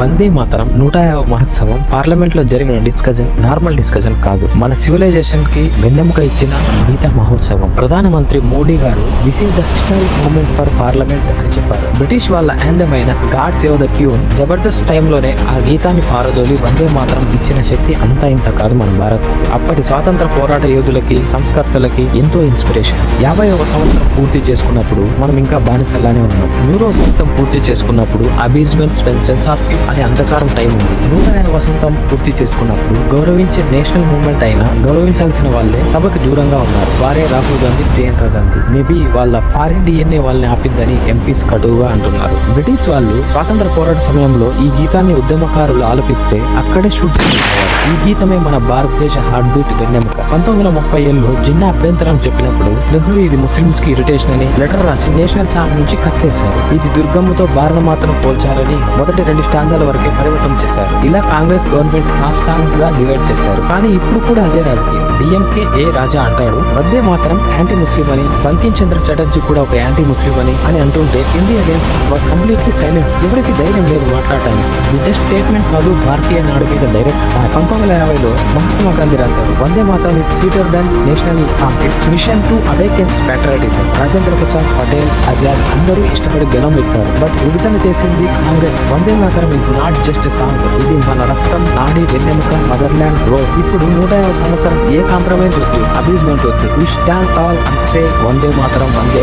వందే మాతరం నూట మహోత్సవం పార్లమెంట్లో జరిగిన డిస్కషన్ నార్మల్ డిస్కషన్ కాదు. మన సివిలైజేషన్కి వెన్నెముక ఇచ్చిన గీత మహోత్సవం. ప్రధానమంత్రి మోడీ గారు this is the historic moment for parliament అని చెప్పారు. బ్రిటిష్ వాళ్ళ అందమైన గాడ్ సేవ్ ద ట్యూన్ జబర్దస్త్ టైంలోనే ఆ గీతాన్ని పారదోలి వందే మాత్రం ఇచ్చిన శక్తి అంతా ఇంత కాదు మన భారత్. అప్పటి స్వాతంత్ర పోరాట యోధులకి సంస్కర్తలకి ఎంతో ఇన్స్పిరేషన్. యాభై ఒక సంవత్సరం పూర్తి చేసుకున్నప్పుడు మనం ఇంకా బానిసలానే ఉన్నాం. న్యూరో సంవత్సరం పూర్తి చేసుకున్నప్పుడు అబీజ్మెంట్ సెన్సార్షిప్ అది అంధకారం టైం ఉంది. నూట వసంతం పూర్తి చేసుకున్నప్పుడు గౌరవించే నేషనల్ మూవ్మెంట్ అయినా గౌరవించాల్సిన వాళ్ళే సభకు దూరంగా ఉన్నారు. వారే రాహుల్ గాంధీ ప్రియాంక గాంధీ. మేబీ వాళ్ళ ఫారిన్ డిఎన్ఏ వాళ్ళని ఆపిద్దని ఎంపీస్ కటువుగా అంటున్నారు. బ్రిటిష్ వాళ్ళు స్వాతంత్ర పోరాట సమయంలో ఈ గీతాన్ని ఉద్యమకారులు ఆలపిస్తే అక్కడే షూట్ చేసేవారు. ఈ గీతమే మన భారతదేశ హార్ట్ బీట్ వెన్నెముక. పంతొమ్మిది వందల ముప్పై ఏళ్ళు జిన్నా అభ్యంతరం చెప్పినప్పుడు నెహ్రూ ఇది ముస్లింస్కి ఇరిటేషన్ అని లెటర్ రాసి నేషనల్ సాంగ్ నుంచి కత్తేశారు. ఇది దుర్గమ్మతో భారత మాత్రం పోల్చారని మొదటి రెండు స్టాండాల వరకే పరిమితం చేశారు. ఇలా కాంగ్రెస్ గవర్నమెంట్ హాఫ్ సాంగ్గా డివైడ్ చేశారు. కానీ ఇప్పుడు కూడా అదే రాజకీయం. డిఎంకే ఏ రాజా అంటాడు? వందే మాత్రం యాంటీ ముస్లిం అని బంకిం చంద్ర చటర్జీ కూడా ఒక యాంటీ ముస్లిం అని అని అంటుంటే India games was completely silent. ఎవరికి ధైర్యం లేదు మాట్లాడటానికి. ఇది జస్ట్ స్టేట్మెంట్ కాదు భారతీయ నాడు మీద డైరెక్ట్ పంతొమ్మిది వందల యాభైలో మహాత్మా గాంధీ రాశారు. వందే మాత్రం is sweeter than national song it's mission to awakens patriotism Rajendra Prasad Patel Azad అందరూ ఇష్టపడి గలం పెట్టారు బట్ విభజన చేసింది కాంగ్రెస్. వందే మాత్రం ఇస్ నాట్ జస్ట్ సాంగ్ ఇది మన రక్తం నాడి వెన్నెముక మదర్లాండ్ రో. ఇప్పుడు నూట యాభై సంవత్సరం ఏ కాంప్రమైజ్ వద్దు అబ్యూజ్మెంట్ వద్దు. We stand tall and say Vande Mataram Vande